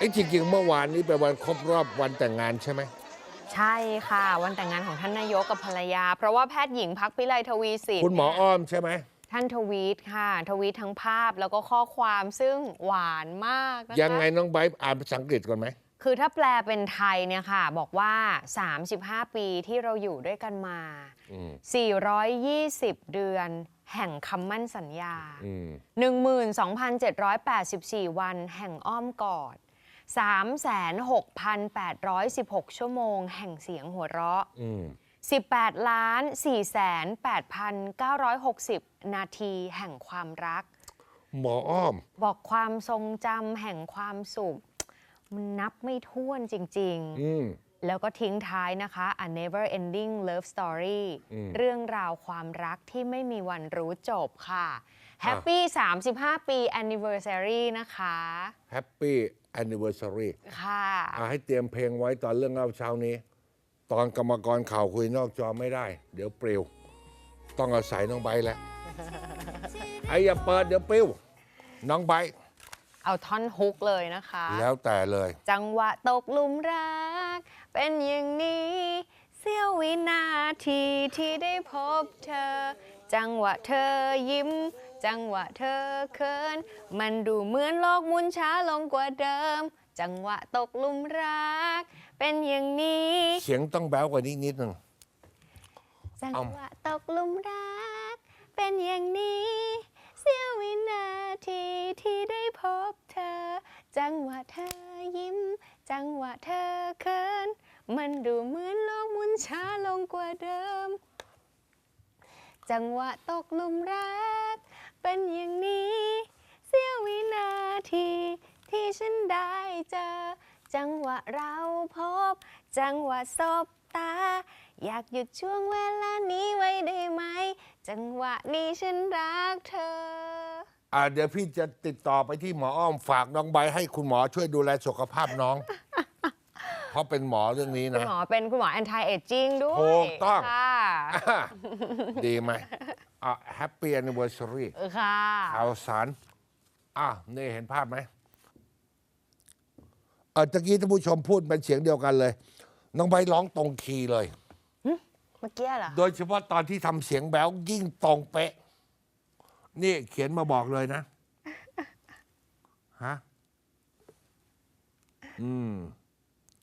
ไอ้จริงๆเมื่อวานนี้เป็นวันครบรอบวันแต่งงานใช่ไหมใช่ค่ะ วันแต่งงานของท่านนายกกับภรรยา เพราะว่าแพทย์หญิงพักพิไลทวีสินคุณหมอเนี่ยอ้อมใช่ไหมท่านทวีตค่ะ ทวีตทั้งภาพแล้วก็ข้อความซึ่งหวานมากนะคะยังไงน้องไบร์ทอ่านภาษาอังกฤษก่อนไหมคือถ้าแปลเป็นไทยเนี่ยค่ะ บอกว่า 35 ปีที่เราอยู่ด้วยกันมาอืม420 เดือน แห่งคำมั่นสัญญาอืม12,784 วันแห่งอ้อมกอด 36,816 ชั่วโมง แห่งเสียงหัวเราะอืม18ล้าน4แสน8,960 นาทีแห่งความรัก หมออ้อม บอกความทรงจำแห่งความสุข มันนับไม่ถ้วนจริงอืมๆ แล้วก็ทิ้งท้ายนะคะ a never ending love story อืมเรื่องราวความรักที่ไม่มีวันรู้จบค่ะ Happy 35 ปี anniversary นะคะ Happy Anniversary ค่ะอ่าให้เตรียมเพลงไว้ตอนเรื่องเล่าเช้านี้ ตอนกรรมกรข่าวคุยนอกจอไม่ได้ เดี๋ยวปลิว ต้องอาศัยน้องไบร์ทแล้วไอ้อย่าเปิดเดี๋ยวปลิว น้องไบร์ท เอาท่อนฮุกเลยนะคะ แล้วแต่เลย จังหวะตกหลุมรัก เป็นอย่างนี้ เสี้ยววินาทีที่ได้พบเธอ จังหวะเธอยิ้ม จังหวะเธอเขิน มันดูเหมือนโลกหมุนช้าลงกว่าเดิม จังหวะตกหลุมรัก เป็นอย่างนี้เสียงต้องแบ้วกว่านี้นิดหนึ่งจังเอาหวะตกหลุมรัก เป็นอย่างนี้ จังหวะเธอยิ้ม จังหวะเธอเขิน มันดูเหมือนโลกหมุนช้าลงกว่าเดิม จังหวะตกหลุมรัก เป็นอย่างนี้ เสี้ยววินาที ที่ฉันได้เจอ จังหวะเราพบ จังหวะสบตา อยากหยุดช่วงเวลานี้ไว้ได้ไหม จังหวะนี้ฉันรักเธอ อ่าเดี๋ยวพี่จะติดต่อไปที่หมออ้อมฝากน้องไบร์ทให้คุณหมอช่วยดูแลสุขภาปน้อง เพราะเป็นหมอเรื่องนี้คุณนะ หมอเป็นคุณหมอ anti aging ด้วยถูกต้อง ค่ะดีไหมอะ Happy Anniversary เออค่ะข่าวสารอะนี่เห็นภาพไหมเออตะกี้ท่านผู้ชมพูดเป็นเสียงเดียวกันเลย น้องไบร์ทร้องตรงคีย์เลย เมื่อกี้เหรอ โดยเฉพาะตอนที่ทำเสียงแบ๊วยิ่งตรงเป๊ะ นี่เขียนมาบอกเลยนะ ฮะ อืม